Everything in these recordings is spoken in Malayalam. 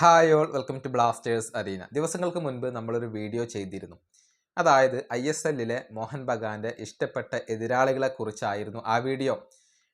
Hi all welcome to Blasters arena ദിവസങ്ങൾക്ക് മുൻപ് നമ്മളൊരു വീഡിയോ ചെയ്തിരുന്നു. അതായത് ഐ എസ് എല്ലിലെ മോഹൻ ബഗാന്റെ ഇഷ്ടപ്പെട്ട എതിരാളികളെക്കുറിച്ചായിരുന്നു ആ വീഡിയോ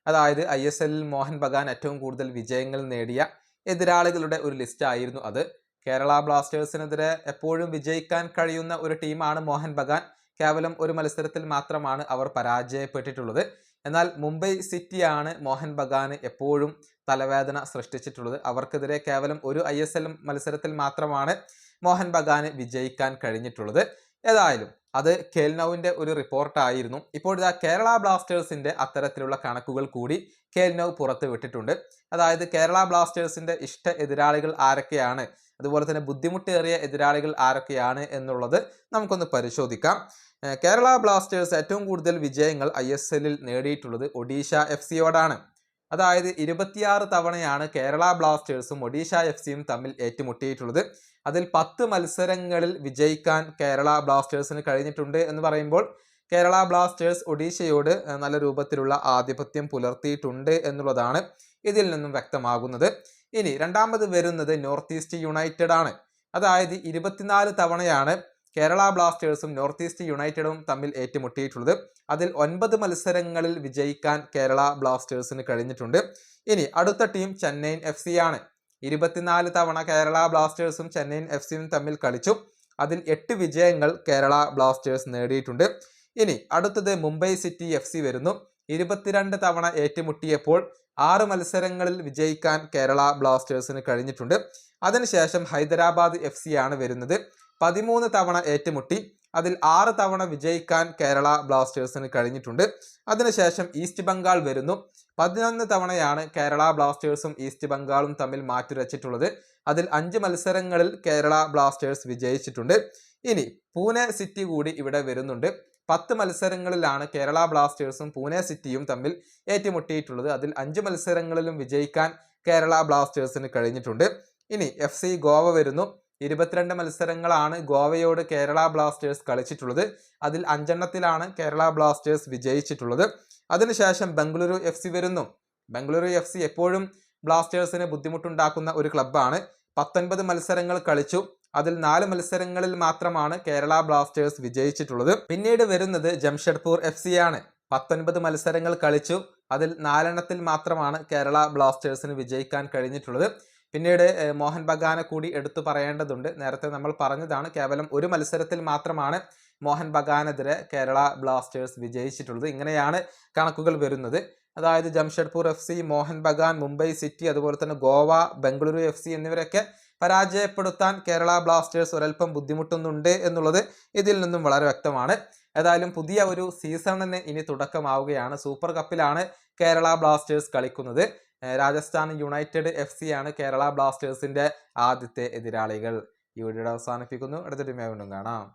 അതായത് ഐ എസ് എല്ലിൽ മോഹൻ ബഗാൻ ഏറ്റവും കൂടുതൽ വിജയങ്ങൾ നേടിയ എതിരാളികളുടെ ഒരു ലിസ്റ്റ് ആയിരുന്നു അത്. കേരള ബ്ലാസ്റ്റേഴ്സിനെതിരെ എപ്പോഴും വിജയിക്കാൻ കഴിയുന്ന ഒരു ടീമാണ് മോഹൻ ബഗാൻ. കേവലം ഒരു മത്സരത്തിൽ മാത്രമാണ് അവർ പരാജയപ്പെട്ടിട്ടുള്ളത്. എന്നാൽ മുംബൈ സിറ്റിയാണ് മോഹൻ ബഗാന് എപ്പോഴും തലവേദന സൃഷ്ടിച്ചിട്ടുള്ളത്. അവർക്കെതിരെ കേവലം ഒരു ഐ എസ് എൽ മത്സരത്തിൽ മാത്രമാണ് മോഹൻ ബഗാന് വിജയിക്കാൻ കഴിഞ്ഞിട്ടുള്ളത്. ഏതായാലും അത് കേൽനൌവിന്റെ ഒരു റിപ്പോർട്ടായിരുന്നു. ഇപ്പോൾ ഇതാ കേരള ബ്ലാസ്റ്റേഴ്സിന്റെ അത്തരത്തിലുള്ള കണക്കുകൾ കൂടി കേൽനൌ പുറത്ത് വിട്ടിട്ടുണ്ട്. അതായത് കേരള ബ്ലാസ്റ്റേഴ്സിന്റെ ഇഷ്ട എതിരാളികൾ ആരൊക്കെയാണ്? അതുപോലെ തന്നെ ബുദ്ധിമുട്ടേറിയ എതിരാളികൾ ആരൊക്കെയാണ് എന്നുള്ളത് നമുക്കൊന്ന് പരിശോധിക്കാം. കേരള ബ്ലാസ്റ്റേഴ്സ് ഏറ്റവും കൂടുതൽ വിജയങ്ങൾ ഐ നേടിയിട്ടുള്ളത് ഒഡീഷ എഫ് സിയോടാണ്. അതായത് ഇരുപത്തിയാറ് തവണയാണ് കേരള ബ്ലാസ്റ്റേഴ്സും ഒഡീഷ എഫ് സിയും തമ്മിൽ ഏറ്റുമുട്ടിയിട്ടുള്ളത്. അതിൽ പത്ത് മത്സരങ്ങളിൽ വിജയിക്കാൻ കേരള ബ്ലാസ്റ്റേഴ്സിന് കഴിഞ്ഞിട്ടുണ്ട് എന്ന് പറയുമ്പോൾ കേരള ബ്ലാസ്റ്റേഴ്സ് ഒഡീഷയോട് നല്ല രൂപത്തിലുള്ള ആധിപത്യം പുലർത്തിയിട്ടുണ്ട് എന്നുള്ളതാണ് ഇതിൽ നിന്നും വ്യക്തമാകുന്നത്. ഇനി രണ്ടാമത് വരുന്നത് നോർത്ത് ഈസ്റ്റ് യുണൈറ്റഡ് ആണ് അതായത് ഇരുപത്തിനാല് തവണയാണ് കേരള ബ്ലാസ്റ്റേഴ്സും നോർത്ത് ഈസ്റ്റ് യുണൈറ്റഡും തമ്മിൽ ഏറ്റുമുട്ടിയിട്ടുള്ളത്. അതിൽ ഒൻപത് മത്സരങ്ങളിൽ വിജയിക്കാൻ കേരള ബ്ലാസ്റ്റേഴ്സിന് കഴിഞ്ഞിട്ടുണ്ട്. ഇനി അടുത്ത ടീം ചെന്നൈയിൻ എഫ് ആണ്. ഇരുപത്തിനാല് തവണ കേരള ബ്ലാസ്റ്റേഴ്സും ചെന്നൈയിൻ എഫ് തമ്മിൽ കളിച്ചു. അതിൽ എട്ട് വിജയങ്ങൾ കേരള ബ്ലാസ്റ്റേഴ്സ് നേടിയിട്ടുണ്ട്. ഇനി അടുത്തത് മുംബൈ സിറ്റി എഫ് സി വരുന്നു. ഇരുപത്തിരണ്ട് തവണ ഏറ്റുമുട്ടിയപ്പോൾ ആറ് മത്സരങ്ങളിൽ വിജയിക്കാൻ കേരള ബ്ലാസ്റ്റേഴ്സിന് കഴിഞ്ഞിട്ടുണ്ട്. അതിനുശേഷം ഹൈദരാബാദ് എഫ് ആണ് വരുന്നത്. പതിമൂന്ന് തവണ ഏറ്റുമുട്ടി. അതിൽ ആറ് തവണ വിജയിക്കാൻ കേരള ബ്ലാസ്റ്റേഴ്സിന് കഴിഞ്ഞിട്ടുണ്ട്. അതിനുശേഷം ഈസ്റ്റ് ബംഗാൾ വരുന്നു. പതിനൊന്ന് തവണയാണ് കേരള ബ്ലാസ്റ്റേഴ്സും ഈസ്റ്റ് ബംഗാളും തമ്മിൽ മാറ്റുരച്ചിട്ടുള്ളത്. അതിൽ അഞ്ച് മത്സരങ്ങളിൽ കേരള ബ്ലാസ്റ്റേഴ്സ് വിജയിച്ചിട്ടുണ്ട്. ഇനി പൂനെ സിറ്റി കൂടി ഇവിടെ വരുന്നുണ്ട്. പത്ത് മത്സരങ്ങളിലാണ് കേരള ബ്ലാസ്റ്റേഴ്സും പൂനെ സിറ്റിയും തമ്മിൽ ഏറ്റുമുട്ടിയിട്ടുള്ളത്. അതിൽ അഞ്ച് മത്സരങ്ങളിലും വിജയിക്കാൻ കേരള ബ്ലാസ്റ്റേഴ്സിന് കഴിഞ്ഞിട്ടുണ്ട്. ഇനി എഫ് ഗോവ വരുന്നു. ഇരുപത്തിരണ്ട് മത്സരങ്ങളാണ് ഗോവയോട് കേരള ബ്ലാസ്റ്റേഴ്സ് കളിച്ചിട്ടുള്ളത്. അതിൽ അഞ്ചെണ്ണത്തിലാണ് കേരള ബ്ലാസ്റ്റേഴ്സ് വിജയിച്ചിട്ടുള്ളത്. അതിനുശേഷം ബംഗളൂരു എഫ് സി വരുന്നു. ബംഗളൂരു എഫ് സി എപ്പോഴും ബ്ലാസ്റ്റേഴ്സിന് ബുദ്ധിമുട്ടുണ്ടാക്കുന്ന ഒരു ക്ലബ്ബാണ്. പത്തൊൻപത് മത്സരങ്ങൾ കളിച്ചു. അതിൽ നാല് മത്സരങ്ങളിൽ മാത്രമാണ് കേരള ബ്ലാസ്റ്റേഴ്സ് വിജയിച്ചിട്ടുള്ളത്. പിന്നീട് വരുന്നത് ജംഷഡ്പൂർ എഫ് സി ആണ്. പത്തൊൻപത് മത്സരങ്ങൾ കളിച്ചു. അതിൽ നാലെണ്ണത്തിൽ മാത്രമാണ് കേരള ബ്ലാസ്റ്റേഴ്സിന് വിജയിക്കാൻ കഴിഞ്ഞിട്ടുള്ളത്. പിന്നീട് മോഹൻ ബഗാനെ കൂടി എടുത്തു പറയേണ്ടതുണ്ട്. നേരത്തെ നമ്മൾ പറഞ്ഞതാണ് കേവലം ഒരു മത്സരത്തിൽ മാത്രമാണ് മോഹൻ ബഗാനെതിരെ കേരള ബ്ലാസ്റ്റേഴ്സ് വിജയിച്ചിട്ടുള്ളത്. ഇങ്ങനെയാണ് കണക്കുകൾ വരുന്നത്. അതായത് Jamshedpur F C Mohun Bagan Mumbai City അതുപോലെ തന്നെ ഗോവ ബംഗളൂരു എഫ് സി എന്നിവരൊക്കെ പരാജയപ്പെടുത്താൻ കേരള ബ്ലാസ്റ്റേഴ്സ് ഒരൽപ്പം ബുദ്ധിമുട്ടുന്നുണ്ട് എന്നുള്ളത് ഇതിൽ നിന്നും വളരെ വ്യക്തമാണ്. ഏതായാലും പുതിയ ഒരു സീസണിന് ഇനി തുടക്കമാവുകയാണ്. സൂപ്പർ കപ്പിലാണ് കേരള ബ്ലാസ്റ്റേഴ്സ് കളിക്കുന്നത്. രാജസ്ഥാൻ യുണൈറ്റഡ് എഫ് സി ആണ് കേരള ബ്ലാസ്റ്റേഴ്സിന്റെ ആദ്യത്തെ എതിരാളികൾ. ഈ വീഡിയോ അവസാനിപ്പിക്കുന്നു. അടുത്ത അടുത്തൊരു വീണ്ടും കാണാം.